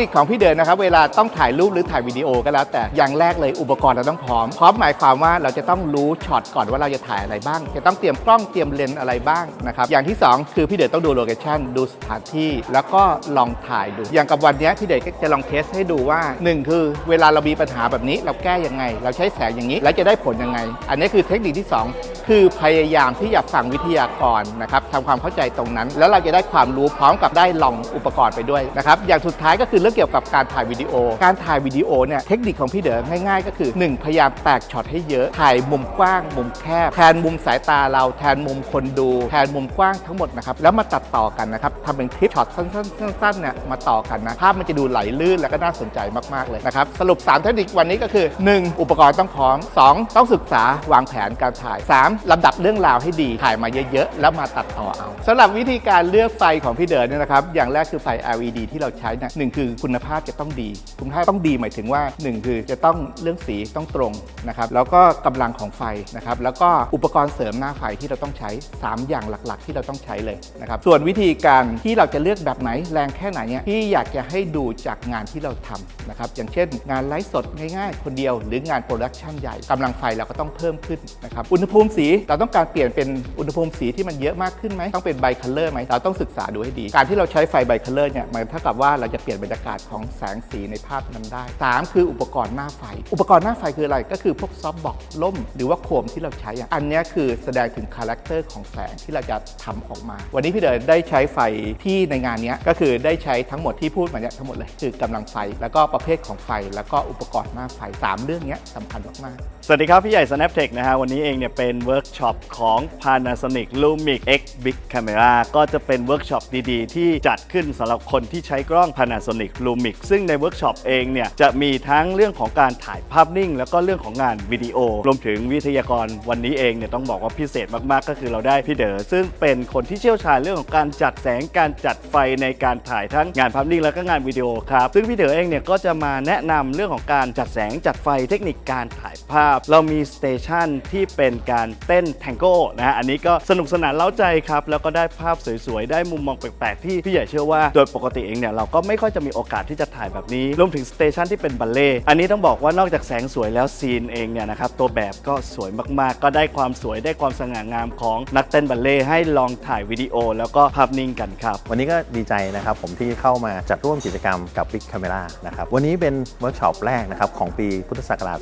นิคของพี่เดินนะครับ เวลาต้องถ่ายรูปหรือถ่ายวิดีโอก็แล้ว แต่อย่างแรกเลยอุปกรณ์เราต้องพร้อมพร้อมหมายความว่าเราจะต้องรู้ช็อตก่อนว่าเราจะถ่ายอะไรบ้าง จะต้องเตรียมกล้องเตรียมเลนส์อะไรบ้างนะครับอย่างที่สองคือพี่เดินต้องดูโลเคชั่นดูสถานที่ แล้วก็ลองถ่ายดู อย่างกับวันนี้พี่เดินก็จะลองเทสให้ดูว่าหนึ่งคือเวลาเรามีปัญหาแบบนี้เราแก้ยังไง เราใช้แสงอย่างนี้แล้วจะได้ผลยังไง อันนี้คือเทคนิคที่สองคือพยายามที่จะฟังวิทยากรนะครับทำความเข้าใจตรงนั้น แล้วเราจะได้ความรู้พร้อมกับได้ลองอุปกรณ์ไปด้วยนะครับอย่างสุดท้ายก็คือรื่องเกี่ยวกับการถ่ายวิดีโอ การถ่ายวิดีโอเนี่ยเทคนิคของพี่เด๋อง่ายๆ ก็คือ 1 พยายามแตกช็อตให้เยอะ ถ่ายมุมกว้าง มุมแคบ แทนมุมสายตาเราแทนมุมคนดู แทนมุมกว้างทั้งหมดนะครับ แล้วมาตัดต่อกันนะครับทำเป็นคลิปช็อตสั้นๆสั้นๆเนี่ยมาต่อกันนะ ภาพมันจะดูไหลลื่นแล้วก็น่าสนใจมากๆเลยนะครับ สรุป 3 เทคนิควันนี้ก็คือ 1. อุปกรณ์ต้องพร้อม 2. ต้องศึกษาวางแผนการถ่าย 3. ลำดับเรื่องราวให้ดี ถ่ายมาเยอะๆ แล้วมาตัดต่อเอาสำหรับวิธีการเลือกไฟของพี่เด๋อเนี่ยนะครับ อย่างแรกคือไฟ LED ที่เราใช้นี่ยหนึ่งคือคุณภาพจะต้องดี คุณภาพต้องดีหมายถึงว่า 1 คือจะต้องเรื่องสีต้องตรงนะครับแล้วก็กำลังของไฟนะครับแล้วก็อุปกรณ์เสริมหน้าไฟที่เราต้องใช้ 3 อย่างหลักๆ ที่เราต้องใช้เลยนะครับส่วนวิธีการที่เราจะเลือกแบบไหนแรงแค่ไหนเนี่ยพี่อยากจะให้ดูจากงานที่เราทำนะครับอย่างเช่น งานไลฟ์สดง่ายๆ คนเดียว หรืองานโปรดักชันใหญ่กำลังไฟเราก็ต้องเพิ่มขึ้นนะครับอุณหภูมิสีเราต้องการเปลี่ยนเป็นอุณหภูมิสีที่มันเยอะมากขึ้นไหมต้องเป็นไบคัลเลอร์ไหมเราต้องศึกษาดูให้ดี การที่เราใช้ไฟไบคัลเลอร์เนี่ยมันเท่ากับว่าเราจะเปลี่ยนบรรยากาศของแสงสีในภาพนั้นได้ 3 คืออุปกรณ์หน้าไฟ อุปกรณ์หน้าไฟคืออะไรก็คือพวกซอฟต์บ็อกล่ม หรือว่าโคมที่เราใช้อะอันนี้คือแสดงถึงคาแรคเตอร์ของแสงที่เราจะทำออกมา วันนี้พี่เดินได้ใช้ไฟที่ในงานนี้ก็คือได้ใช้ทั้งหมดที่พูดมาเนี่ยทั้งหมดเลยคือกำลังไฟ แล้วก็ประเภทของไฟ แล้วก็อุปกรณ์หน้าไฟสามเรื่องนี้สำคัญมากๆสวัสดีครับพี่ใหญ่ Snaptech นะฮะวันนี้เองเนี่ยเป็นเวิร์กช็อปของ Panasonic Lumix X Big Camera ก็จะเป็นเวิร์กช็อปดีๆ ที่จัดขึ้นสำหรับคนที่ใช้กล้อง Panasonic Lumix ซึ่งในเวิร์กช็อปเองเนี่ยจะมีทั้งเรื่องของการถ่ายภาพนิ่ง แล้วก็เรื่องของงานวิดีโอ รวมถึงวิทยากรวันนี้เองเนี่ยต้องบอกว่าพิเศษมากๆ ก็คือเราได้พี่เด๋อซึ่งเป็นคนที่เชี่ยวชาญเรื่องของการจัดแสงการจัดไฟในการถ่ายทั้งงานภาพนิ่งแล้วก็งานวิดีโอครับซึ่งพี่เด๋อเองเนี่ยก็จะมาแนะนำเรื่องของการจัดแสงจัดไฟเทคนิคการถ่ายภาพ เรามีสเตชันที่เป็นการเต้นแทงโก้นะฮะอันนี้ก็สนุกสนานเล้าใจครับแล้วก็ได้ภาพสวยๆได้มุมมองแปลกๆที่พี่ใหญ่เชื่อว่า โดยปกติเองเนี่ยเราก็ไม่ค่อยจะมีโอกาสที่จะถ่ายแบบนี้รวมถึงสเตชันที่เป็นบัลเล่อันนี้ต้องบอกว่านอกจากแสงสวยแล้วซีนเองเนี่ยนะครับตัวแบบก็สวยมากๆ ก็ได้ความสวยได้ความสง่างามของนักเต้นบัลเล่ให้ลองถ่ายวิดีโอ แล้วก็ภาพนิ่งกันครับ วันนี้ก็ดีใจนะครับผมที่เข้ามาจัดร่วมกิจกรรมกับ Big Camera นะครับวันนี้เป็นเวิร์กช็อปแรกนะครับของปีพุทธศักราช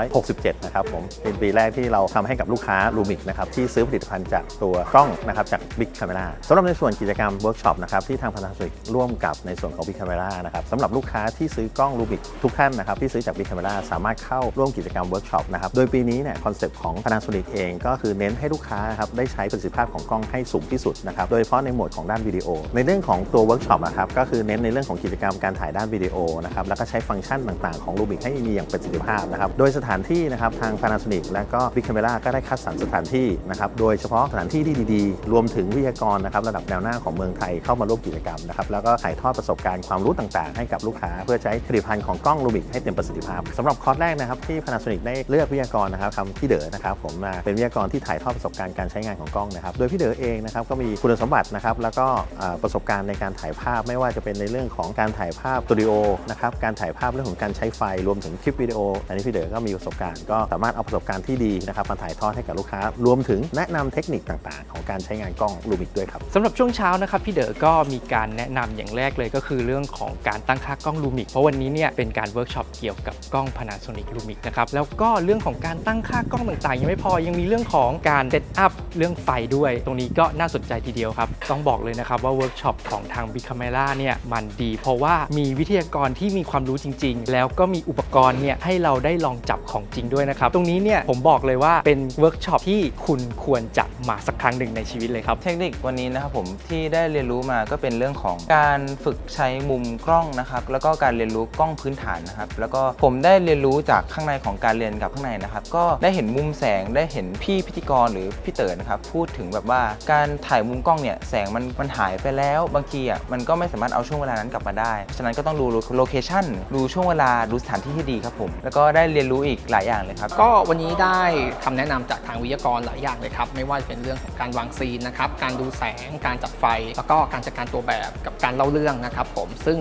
2567 นะครับผมเป็นปีแรกที่เราทำให้กับลูกค้า Lumix นะครับที่ซื้อผลิตภัณฑ์จากตัวกล้องนะครับจาก Big Camera สำหรับในส่วนกิจกรรมเวิร์กช็อปนะครับที่ทาง Panasonic ร่วมกับในส่วนของ Big Camera นะครับสำหรับลูกค้าที่ซื้อกล้อง Lumix ทุกท่านนะครับที่ซื้อจาก Big Camera สามารถเข้าร่วมกิจกรรมเวิร์กช็อปนะครับโดยปีนี้เนี่ยคอนเซปต์ของ Panasonic เองก็คือเน้นให้ลูกค้าครับได้ใช้ประสิทธิภาพของกล้องให้สูงที่สุดนะครับโดยเฉพาะในโหมดของด้านวิดีโอ ในเรื่องของตัวเวิร์กช็อปนะครับก็คือเน้นในเรื่องของกิจกรรมการถ่ายด้านวิดีโอนะครับแล้วก็ใช้ฟังก์ชันต่างๆของ Lumix ให้มีอย่างประสิทธิภาพนะครับโดยสถานที่นะครับทาง Panasonic และก็ Big Camera ก็ได้คัดสรรสถานที่นะครับโดยเฉพาะสถานที่ที่ดีๆ รวมถึงวิทยากรนะครับระดับแนวหน้าของเมืองไทยเข้ามาร่วมกิจกรรมนะครับแล้วก็ถ่ายทอดประสบการณ์ความรู้ต่างๆ ให้กับลูกค้า เพื่อใช้ผลิตภัณฑ์ของกล้อง Lumix ให้เต็มประสิทธิภาพสำหรับคอร์สแรกนะครับที่ Panasonic ได้เลือกวิทยากรนะครับคำพี่เด๋อนะครับผมมาเป็นวิทยากรที่ถ่ายทอดประสบการณ์การใช้งานของกล้องนะครับโดยพี่เด๋อเองนะครับก็มีคุณสมบัตินะครับแล้วก็ประสบการณ์ในการถ่ายภาพไม่ว่าจะเป็นในเรื่องของการถ่ายภาพสตูดิโอนะครับการถ่ายภาพเรื่องของการใช้ไฟรวมถึงคลิปวิดีโอ อันนี้พี่เด๋อก็มีประสบการณ์ก็สามารถเอาประสบการณ์ที่ดีนะครับมาถ่ายทอดให้กับลูกค้า รวมถึงแนะนำเทคนิคต่างๆ ของการใช้งานกล้องลูมิกด้วยครับสำหรับช่วงเช้านะครับพี่เด๋อก็มีการแนะนำอย่างแรกเลยก็คือเรื่องของการตั้งค่ากล้องลูมิกเพราะวันนี้เนี่ยเป็นการเวิร์กช็อปเกี่ยวกับกล้อง Panasonic Lumix นะครับแล้วก็เรื่องของการตั้งค่ากล้องต่างๆ ยังไม่พอยังมีเรื่องของการเซตอัพเรื่องไฟด้วย ตรงนี้ก็น่าสนใจทีเดียวครับ ต้องบอกเลยนะครับว่าเวิร์กช็อปของทาง Big Camera เนี่ยมันดี เพราะว่ามีวิทยากรที่มีความรู้จริง ๆ แล้วก็มีอุปกรณ์เนี่ยให้เราได้ลองจับของจริงด้วยนะครับ ตรงนี้เนี่ยผมบอกเลยว่าเป็นเวิร์กช็อปที่คุณควรจะมาสักครั้งหนึ่งในชีวิตเลยครับ เทคนิควันนี้นะครับผมที่ได้เรียนรู้มาก็เป็นเรื่องของการฝึกใช้มุมกล้องนะครับแล้วก็การเรียนรู้กล้องพื้นฐานนะครับแล้วก็ผมได้เรียนรู้จากข้างในของการเรียนกับข้างในนะครับก็ได้เห็นมุมแสงได้เห็นพี่พิธีกรหรือพี่เต๋อนะครับพูดถึงแบบว่าการถ่ายมุมกล้องเนี่ยแสงมันมันหายไปแล้วบางทีอะมันก็ไม่สามารถเอาช่วงเวลานั้นกลับมาได้ฉะนั้นก็ต้องดูโลเคชั่นดูช่วงเวลาดูสถานที่ที่ดีครับผมแล้วก็ได้เรียนรู้อีกหลายอย่างเลยครับก็วันนี้ได้คำแนะนำจากทางวิทยากรหลายอย่างเลยครับไม่ว่าจะเป็นเรื่องของการวางซีนนะครับการดูแสงการจัดไฟ แล้วก็การจัดการตัวแบบกับการเล่าเรื่องนะครับผมซึ่ง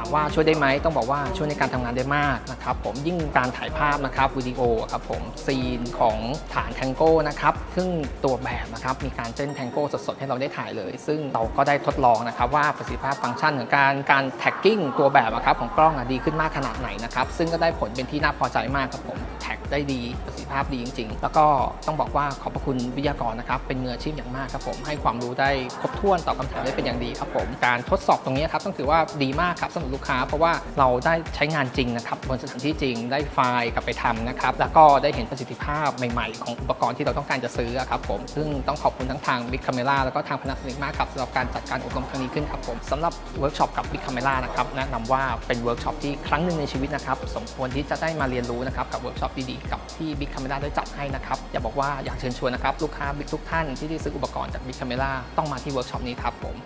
ามว่าช่วยได้ไหมต้องบอกว่าช่วยในการทำงานได้มากนะครับผมยิ่งการถ่ายภาพนะครับวิดีโอครับผมซีนของฐานแทงโก้นะครับซึ่งตัวแบบนะครับมีการเต้นแทงโก้สดๆให้เราได้ถ่ายเลย ซึ่งเราก็ได้ทดลองนะครับว่าประสิทธิภาพฟังก์ชันของการการแท็กกิ้งตัวแบบอะครับของกล้องอดีขึ้นมากขนาดไหนนะครับซึ่งก็ได้ผลเป็นที่น่าพอใจมากครับผมแท็กได้ดีประสิทธิภาพดีจริง ๆ แล้วก็ต้องบอกว่าขอบพระคุณวิทยากรนะครับเป็นมืออาชีพอย่างมากครับผมให้ความรู้ได้ครบถ้วนตอบคำถามได้เป็นอย่างดีครับผมการทดสอบตรงนี้ครับต้องถือว่าดีมากครับสำหรับลูกค้า เพราะว่าเราได้ใช้งานจริงนะครับบนสถานที่จริงได้ไฟล์กลับไปทำนะครับแล้วก็ได้เห็นประสิทธิภาพใหม่ๆ ของอุปกรณ์ที่เราต้องการจะซื้ออะครับผมซึ่งต้องขอบคุณทั้งทาง Big Camera แล้วก็ทาง Panasonic มากครับสำหรับการจัดการอบรมครั้งนี้ขึ้นครับผมสำหรับเวิร์กช็อปกับ Big Camera นะครับแนะนำว่าเป็นเวิร์กช็อปที่ครั้งหนึ่งในชีวิตนะครับสมควรที่จะได้มาเรียนรู้นะครับกับเวิร์กช็อปดีๆกับที่ Big Camera ได้จัดให้นะครับอย่าบอกว่าอยากเชิญชวนนะครับลูกค้า Big ทุกท่านที่ได้ซื้ออุปกรณ์จาก Big Camera ต้องมาที่เวิร์กช็อปนี้ครับผม